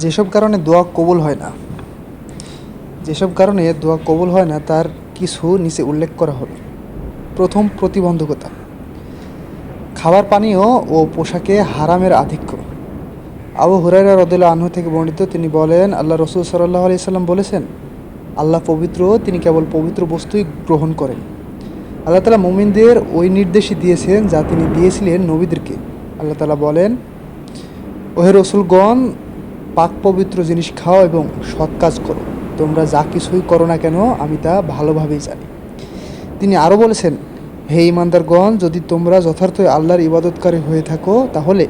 যেসব কারণে দোয়া কবুল হয় না, যেসব কারণে দোয়া কবুল হয় না, তার কিছু নিচে উল্লেখ করা হলো। প্রথম প্রতিবন্ধকতা, খাবার পানীয় ও পোশাকে হারামের আধিক্য। আবু হুরাইরা রদুল্লা আনহু থেকে বর্ণিত, তিনি বলেন, আল্লাহ রসুল সাল্লাহ আলি সাল্লাম বলেছেন, আল্লাহ পবিত্র, তিনি কেবল পবিত্র বস্তুই গ্রহণ করেন। আল্লাহ তালা মোমিনদের ওই নির্দেশই দিয়েছেন যা তিনি দিয়েছিলেন নবীদেরকে। আল্লাহ তালা বলেন, ওহে রসুলগণ পাক পবিত্র জিনিস খাও এবং সৎ কাজ করো। তোমরা যা কিছুই করো না কেন, আমি তা ভালোভাবেই জানি। তিনি আরও বলেছেন, হে ইমানদারগণ যদি তোমরা যথার্থই আল্লাহর ইবাদতকারী হয়ে থাকো, তাহলে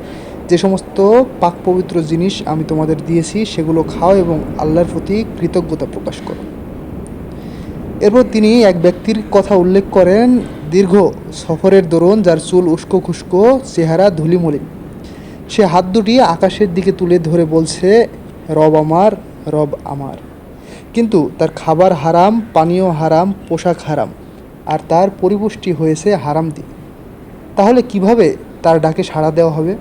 যে সমস্ত পাক পবিত্র জিনিস আমি তোমাদের দিয়েছি, সেগুলো খাও এবং আল্লাহর প্রতি কৃতজ্ঞতা প্রকাশ করো। এরপর তিনি এক ব্যক্তির কথা উল্লেখ করেন, দীর্ঘ সফরের দরুন, যার চুল উস্কো খুস্কো চেহারা ধুলিমলিন। সে হাত দুটি আকাশের দিকে তুলে ধরে বলছে, রব আমার রব আমার। কিন্তু তার খাবার হারাম, পানীয় হারাম, পোশাক হারাম, আর তার পরিপুষ্টি হয়েছে হারাম দিয়ে। তাহলে কীভাবে তার ডাকে সাড়া দেওয়া হবে?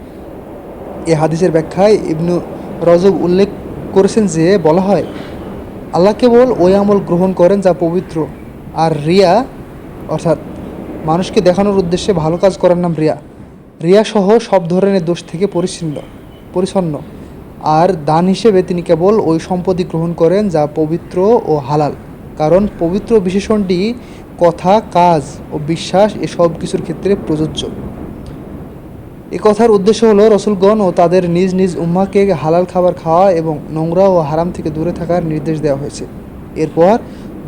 এ হাদিসের ব্যাখ্যায় ইবনু রজব উল্লেখ করেছেন যে, বলা হয়, আল্লাহ কেবল ওই আমল গ্রহণ করেন যা পবিত্র, আর রিয়া, অর্থাৎ মানুষকে দেখানোর উদ্দেশ্যে ভালো কাজ করার নাম রিয়া। রিয়া সহ সব ধরনের দোষ থেকে পরিচ্ছিন্ন, পরিচ্ছন্ন। আর দান হিসেবে তিনি কেবল ওই সম্পত্তি গ্রহণ করেন যা পবিত্র ও হালাল। কারণ পবিত্র বিশেষণটি কথা, কাজ ও বিশ্বাস এসব কিছুর ক্ষেত্রে প্রযোজ্য। এ কথার উদ্দেশ্য হলো রসুলগণ ও তাদের নিজ নিজ উম্মাকে হালাল খাবার খাওয়া এবং নোংরা ও হারাম থেকে দূরে থাকার নির্দেশ দেওয়া হয়েছে। এরপর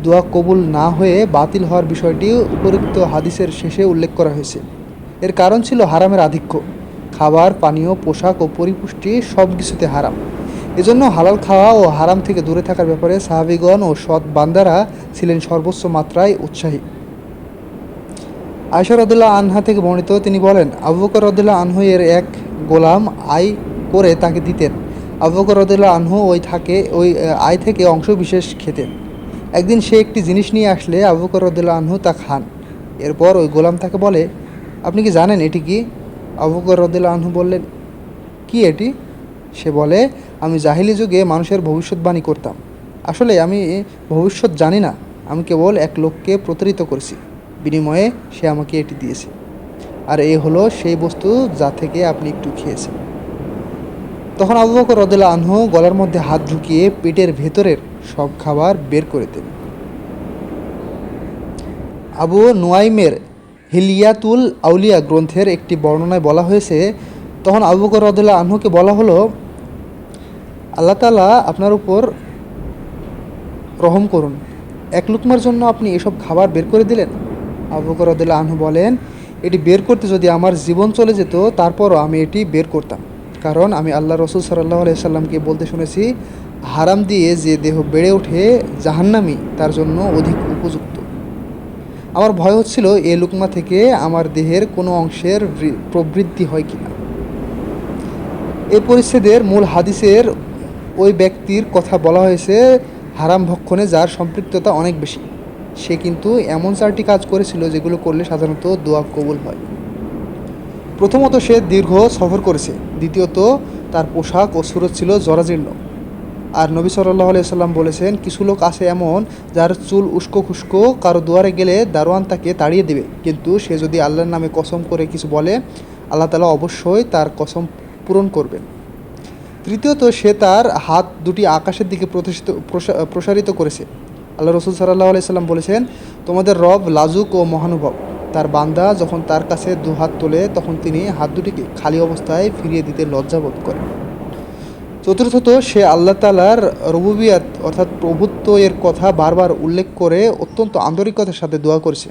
দোয়া কবুল না হয়ে বাতিল হওয়ার বিষয়টি উপরোক্ত হাদিসের শেষে উল্লেখ করা হয়েছে। এর কারণ ছিল হারামের আধিক্য। খাবার, পানীয়, পোশাক ও পরিপুষ্টি সব কিছুতে হারাম। এজন্য হালাল খাওয়া ও হারাম থেকে দূরে থাকার ব্যাপারে সাহাবিগণ ও সৎ বান্দারা ছিলেন সর্বোচ্চ মাত্রায় উৎসাহী। আয়সা রদুল্লাহ আনহা থেকে বর্ণিত তিনি বলেন, আবু বকর রদুল্লাহ আনহু এর এক গোলাম আয় করে তাকে দিতেন। আবু বকর রদুল্লাহ আনহু ওই থাকে, ওই আয় থেকে অংশ বিশেষ খেতেন। একদিন সে একটি জিনিস নিয়ে আসলে আবু বকর রদুল্লাহ আনহু তা খান। এরপর ওই গোলাম তাকে বলে আপনি কি জানেন এটি কি? আবু বকর রদুল্লাহ আনহু বললেন, কি এটি? সে বলে, আমি জাহিলি যুগে মানুষের ভবিষ্যৎবাণী করতাম। আসলে আমি ভবিষ্যৎ জানি না। আমি কেবল এক লোককে প্রতারিত করেছি। বিনিময়ে সে আমাকে এটি দিয়েছে। আর এ হলো সেই বস্তু যা থেকে আপনি একটু খেয়েছেন। তখন আবু বকর রদুল্লাহ আনহু গলার মধ্যে হাত ঢুকিয়ে পেটের ভেতরের সব খাবার বের করে দেন। আবু নুয়াইমের হিলিয়াতুল আউলিয়া গ্রন্থের একটি বর্ণনায় বলা হয়েছে, তখন আবু বকর রদুল্লাহ আনহুকে বলা হলো, আল্লাহ তালা আপনার উপর রহম করুন। এক লুকমার জন্য আপনি এসব খাবার বের করে দিলেন? আবু বকর রদুল্লাহ আনহু বলেন, এটি বের করতে যদি আমার জীবন চলে যেত, তারপরও আমি এটি বের করতাম। কারণ আমি আল্লাহ রসুল সাল্লাহ সাল্লামকে বলতে শুনেছি, হারাম দিয়ে যে দেহ বেড়ে ওঠে জাহান্নামি, তার জন্য অধিক উপযুক্ত। আমার ভয় হচ্ছিল এ লুকমা থেকে আমার দেহের কোনো অংশের প্রবৃদ্ধি হয় কিনা। এই পরিচ্ছেদের মূল হাদিসের ওই ব্যক্তির কথা বলা হয়েছে, হারাম ভক্ষণে যার সম্পৃক্ততা অনেক বেশি। সে কিন্তু এমন চারটি কাজ করেছিল যেগুলো করলে সাধারণত দোয়া কবুল হয়। প্রথমত সে দীর্ঘ সফর করেছে, দ্বিতীয়ত তার পোশাক ও সুরত ছিল জরাজীর্ণ। আর নবী সাল্লাহ সাল্লাম বলেছেন, কিছু লোক আছে এমন যার চুল উস্কো খুস্কো, কারও দুয়ারে গেলে দারোয়ান তাকে তাড়িয়ে দেবে। কিন্তু সে যদি আল্লাহর নামে কসম করে কিছু বলে, আল্লাহ তালা অবশ্যই তার কসম পূরণ করবেন। তৃতীয়ত, সে তার হাত দুটি আকাশের দিকে প্রতিষ্ঠিত প্রসারিত করেছে। আল্লাহ রসুল সাল্লাহ সাল্লাম বলেছেন, তোমাদের রব লাজুক ও মহানুভব। তার বান্দা যখন তার কাছে দু হাত তোলে, তখন তিনি হাত দুটিকে খালি অবস্থায় ফিরিয়ে দিতে লজ্জাবোধ করেন। চতুর্থত, সে আল্লাহ তালার রবুবিয়াত, অর্থাৎ প্রভুত্ব এর কথা বারবার উল্লেখ করে অত্যন্ত আন্তরিকতার সাথে দোয়া করেছে।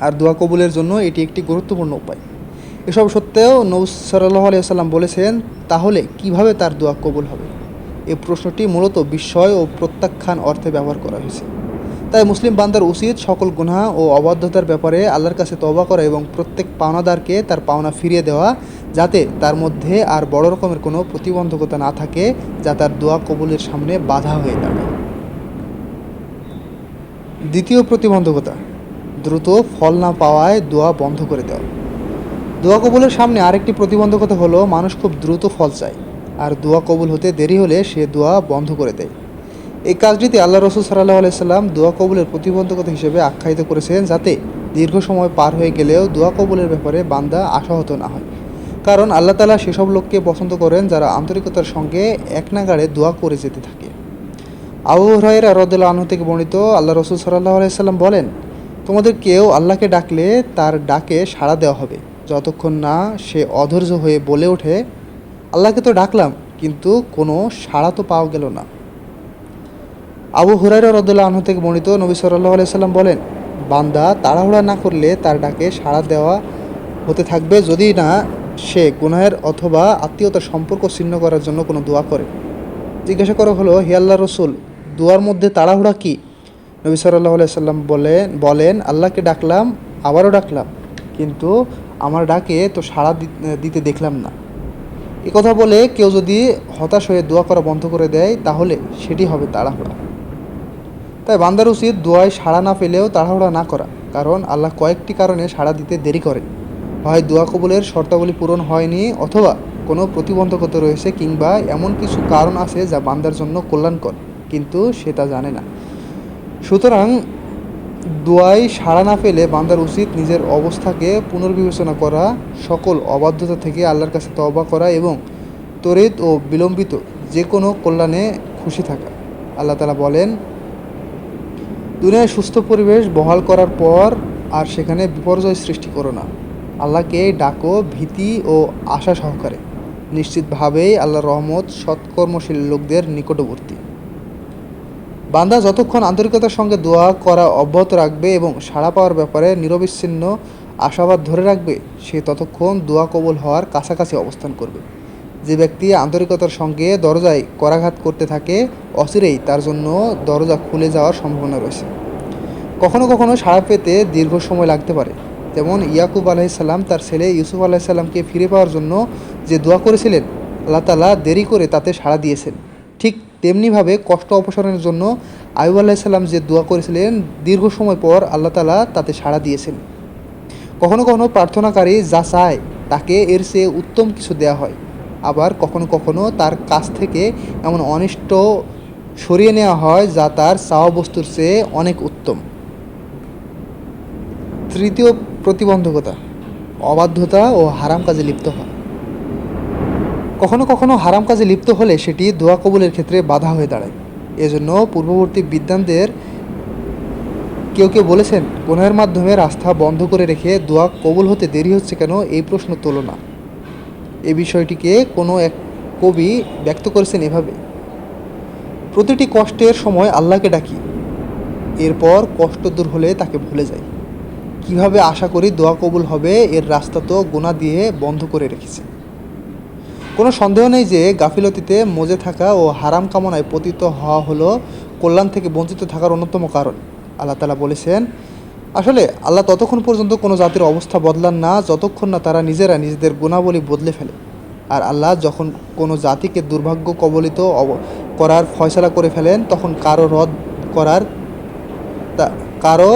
আর দোয়া কবুলের জন্য এটি একটি গুরুত্বপূর্ণ উপায়। এসব সত্ত্বেও নৌ সাল্লাহ আলিয়াল্লাম বলেছেন, তাহলে কীভাবে তার দোয়া কবুল হবে? এই প্রশ্নটি মূলত বিস্ময় ও প্রত্যাখ্যান অর্থে ব্যবহার করা হয়েছে। তাই মুসলিম বান্দার উচিত সকল গুনাহ ও অবাধ্যতার ব্যাপারে আল্লাহর কাছে তওবা করা এবং প্রত্যেক পাওনাদারকে তার পাওনা ফিরিয়ে দেওয়া যাতে তার মধ্যে আর বড় রকমের কোনো প্রতিবন্ধকতা না থাকে, যা তার দোয়া কবুলের সামনে বাধা হয়ে দাঁড়ায়। দ্বিতীয় প্রতিবন্ধকতা, দ্রুত ফল না পাওয়ায় দোয়া বন্ধ করে দেওয়া। দোয়া কবুলের সামনে আরেকটি প্রতিবন্ধকতা হলো, মানুষ খুব দ্রুত ফল চায়, আর দোয়া কবুল হতে দেরি হলে সে দোয়া বন্ধ করে দেয়। এই কাজটিতে আল্লাহ রসুল সাল্লাহ আলাইসাল্লাম দোয়া কবুলের প্রতিবন্ধকতা হিসেবে আখ্যায়িত করেছেন, যাতে দীর্ঘ সময় পার হয়ে গেলেও দোয়া কবুলের ব্যাপারে বান্দা আশাহত না হয়। কারণ আল্লাহ তালা সেসব লোককে পছন্দ করেন যারা আন্তরিকতার সঙ্গে এক নাগাড়ে দোয়া করে যেতে থাকে। আবু হরাইরা রদুল্লাহ আনহু থেকে বর্ণিত আল্লাহ রসুল সাল্লাহ আলাইসাল্লাম বলেন, তোমাদের কেউ আল্লাহকে ডাকলে তার ডাকে সাড়া দেওয়া হবে। যতক্ষণ না সে অধৈর্য হয়ে বলে ওঠে, আল্লাহকে তো ডাকলাম, কিন্তু কোনো সাড়া তো পাওয়া গেল না। আবু হুরাইরা রদুল্লাহ আনহু থেকে বর্ণিত নবী সাল্লাহ আলাইসাল্লাম বলেন, বান্দা তাড়াহুড়া না করলে তার ডাকে সাড়া দেওয়া হতে থাকবে। যদি না সে গুনাহের অথবা আত্মীয়তার সম্পর্ক ছিন্ন করার জন্য কোনো দোয়া করে। জিজ্ঞাসা করা হলো, হে আল্লাহ রসুল, দোয়ার মধ্যে তাড়াহুড়া কী? নবী সাল্লাহ সাল্লাম বলেন বলেন, আল্লাহকে ডাকলাম, আবারও ডাকলাম, কিন্তু আমার ডাকে তো সাড়া দিতে দেখলাম না। এ কথা বলে কেউ যদি হতাশ হয়ে দোয়া করা বন্ধ করে দেয়, তাহলে সেটি হবে তাড়াহুড়া। তাই বান্দার উচিত দোয়ায় সাড়া না পেলেও তাড়াহুড়া না করা, কারণ আল্লাহ কয়েকটি কারণে সাড়া দিতে দেরি করেন। হয় দোয়া কবুলের শর্তাবলী পূরণ হয়নি অথবা কোনো প্রতিবন্ধকতা রয়েছে কিংবা এমন কিছু কারণ আছে যা বান্দার জন্য কল্যাণকর, কিন্তু সে তা জানে না। সুতরাং দোয়ায় সাড়া না পেলে বান্দার উচিত নিজের অবস্থাকে পুনর্বিবেচনা করা, সকল অবাধ্যতা থেকে আল্লাহর কাছে তবা করা এবং তরিত ও বিলম্বিত যে কোনো কল্যাণে খুশি থাকা। আল্লাহ তালা বলেন, দুনিয়ায় সুস্থ পরিবেশ বহাল করার পর আর সেখানে বিপর্যয় সৃষ্টি করো না। আল্লাহকে ডাকো, ভীতি ও আশা সহকারে। নিশ্চিতভাবেই আল্লাহর রহমত সৎকর্মশীল লোকদের নিকটবর্তী। বান্দা যতক্ষণ আন্তরিকতার সঙ্গে দোয়া করা অব্যাহত রাখবে এবং সাড়া পাওয়ার ব্যাপারে নিরবিচ্ছিন্ন আশাবাদ ধরে রাখবে, সে ততক্ষণ দোয়া কবল হওয়ার কাছাকাছি অবস্থান করবে। যে ব্যক্তি আন্তরিকতার সঙ্গে দরজায় করাঘাত করতে থাকে, অচিরেই তার জন্য দরজা খুলে যাওয়ার সম্ভাবনা রয়েছে। কখনো কখনো সাড়া পেতে দীর্ঘ সময় লাগতে পারে। যেমন ইয়াকুব আলাইসাল্লাম তার ছেলে ইউসুফ আলাইসাল্লামকে ফিরে পাওয়ার জন্য যে দোয়া করেছিলেন, আল্লাহ তালা দেরি করে তাতে সাড়া দিয়েছেন। ঠিক তেমনিভাবে কষ্ট অপসারণের জন্য আয়ুব আলাইসাল্লাম যে দোয়া করেছিলেন, দীর্ঘ সময় পর আল্লাহ তালা তাতে সাড়া দিয়েছেন। কখনো কখনো প্রার্থনাকারী যা চায়, তাকে এর চেয়ে উত্তম কিছু দেওয়া হয়। আবার কখনো কখনো তার কাছ থেকে এমন অনিষ্ট সরিয়ে নেওয়া হয়, যা তার চাওয়া বস্তুর চেয়ে অনেক উত্তম। তৃতীয় প্রতিবন্ধকতা, অবাধ্যতা ও হারাম কাজে লিপ্ত হয় কখনো কখনো হারাম কাজে লিপ্ত হলে সেটি দোয়া কবুলের ক্ষেত্রে বাধা হয়ে দাঁড়ায়। এজন্য পূর্ববর্তী বিদ্যানদের কেউ কেউ বলেছেন, গুনাহের মাধ্যমে রাস্তা বন্ধ করে রেখে দোয়া কবুল হতে দেরি হচ্ছে কেন? এই প্রশ্ন তোলো না। এই বিষয়টিকে কোনো এক কবি ব্যক্ত করেছেন এভাবে, প্রতিটি কষ্টের সময় আল্লাহকে ডাকি, এরপর কষ্ট দূর হলে তাকে ভুলে যাই। কীভাবে আশা করি দোয়া কবুল হবে, এর রাস্তা তো গোনা দিয়ে বন্ধ করে রেখেছে। কোনো সন্দেহ নেই যে গাফিলতিতে মজে থাকা ও হারাম কামনায় পতিত হওয়া হলো কল্যাণ থেকে বঞ্চিত থাকার অন্যতম কারণ। আল্লাহ তালা বলেছেন, আসলে আল্লাহ ততক্ষণ পর্যন্ত কোনো জাতির অবস্থা বদলান না, যতক্ষণ না তারা নিজেরা নিজেদের গুণাবলী বদলে ফেলে। আর আল্লাহ যখন কোনো জাতিকে দুর্ভাগ্য কবলিত করার ফয়সলা করে ফেলেন, তখন কারও রদ করার কারও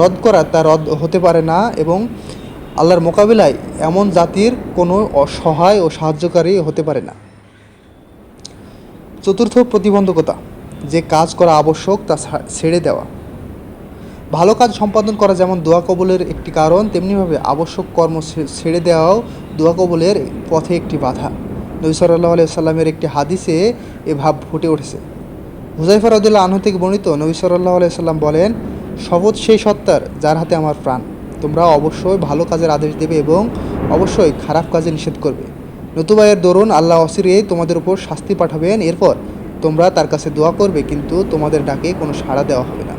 রদ করা, তা রদ হতে পারে না এবং আল্লাহর মোকাবিলায় এমন জাতির কোনো অসহায় ও সাহায্যকারী হতে পারে না। চতুর্থ প্রতিবন্ধকতা, যে কাজ করা আবশ্যক তা ছেড়ে দেওয়া। ভালো কাজ সম্পাদন করা যেমন দোয়া কবুলের একটি কারণ, তেমনিভাবে আবশ্যক কর্ম ছেড়ে দেওয়াও দোয়া কবলের পথে একটি বাধা। নবী সাল্লাহ সাল্লামের একটি হাদিসে এ ভাব ফুটে উঠেছে। হুজাইফা রদুল্লাহ আনহু থেকে বর্ণিত, নবী সাল্লাহ সাল্লাম বলেন শপথ সেই সত্তার যার হাতে আমার প্রাণ। তোমরা অবশ্যই ভালো কাজের আদেশ দেবে এবং অবশ্যই খারাপ কাজে নিষেধ করবে। নতুবা এর দরুন আল্লাহ অসিরে তোমাদের উপর শাস্তি পাঠাবেন। এরপর তোমরা তার কাছে দোয়া করবে, কিন্তু তোমাদের ডাকে কোনো সাড়া দেওয়া হবে না।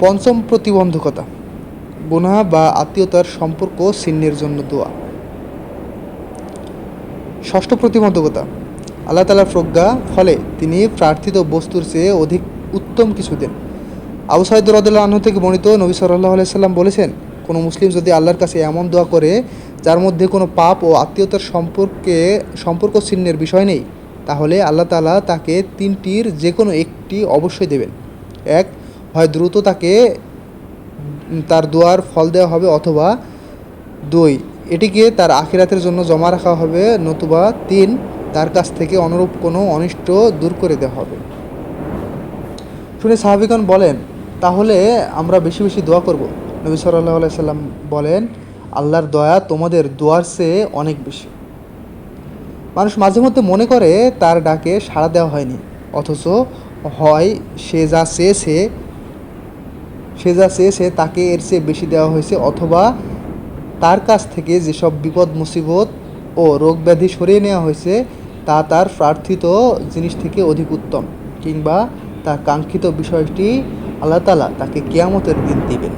পঞ্চম প্রতিবন্ধকতা। গুনাহ বা আত্মীয়তার সম্পর্ক ছিন্নের জন্য দোয়া। ষষ্ঠ প্রতিবন্ধকতা। আল্লাহ তালার প্রজ্ঞা, ফলে তিনি প্রার্থিত বস্তুর চেয়ে অধিক উত্তম কিছু দেন। আবু সাইদ রদুল্লাহ আনহু থেকে বর্ণিত নবী সাল্লাহ আলাইসাল্লাম বলেছেন, কোনো মুসলিম যদি আল্লাহর কাছে এমন দোয়া করে, যার মধ্যে কোনো পাপ ও আত্মীয়তার সম্পর্কে, সম্পর্ক ছিন্নের বিষয় নেই, তাহলে আল্লাহ তালা তাকে তিনটির যে কোনো একটি অবশ্যই দেবেন। এক, হয় দ্রুত তাকে তার দোয়ার ফল দেওয়া হবে, অথবা দুই, এটিকে তার আখিরাতের জন্য জমা রাখা হবে, নতুবা তিন, তার কাছ থেকে অনুরূপ কোনো অনিষ্ট দূর করে দেওয়া হবে। শুনে সাহাবিগণ বলেন, তাহলে আমরা বেশি বেশি দোয়া করব। নবী সাল্লাহ সাল্লাম বলেন, আল্লাহর দয়া তোমাদের দোয়ার চেয়ে অনেক বেশি। মানুষ মাঝে মধ্যে মনে করে তার ডাকে সাড়া দেওয়া হয়নি, অথচ হয় সে যা চেয়েছে, সে যা চেয়েছে তাকে এর চেয়ে বেশি দেওয়া হয়েছে, অথবা তার কাছ থেকে যেসব বিপদ, মুসিবত ও রোগ ব্যাধি সরিয়ে নেওয়া হয়েছে, তা তার প্রার্থিত জিনিস থেকে অধিক উত্তম, কিংবা তার কাঙ্ক্ষিত বিষয়টি আল্লাহ তালা তাকে কেয়ামতের দিন দিবেন।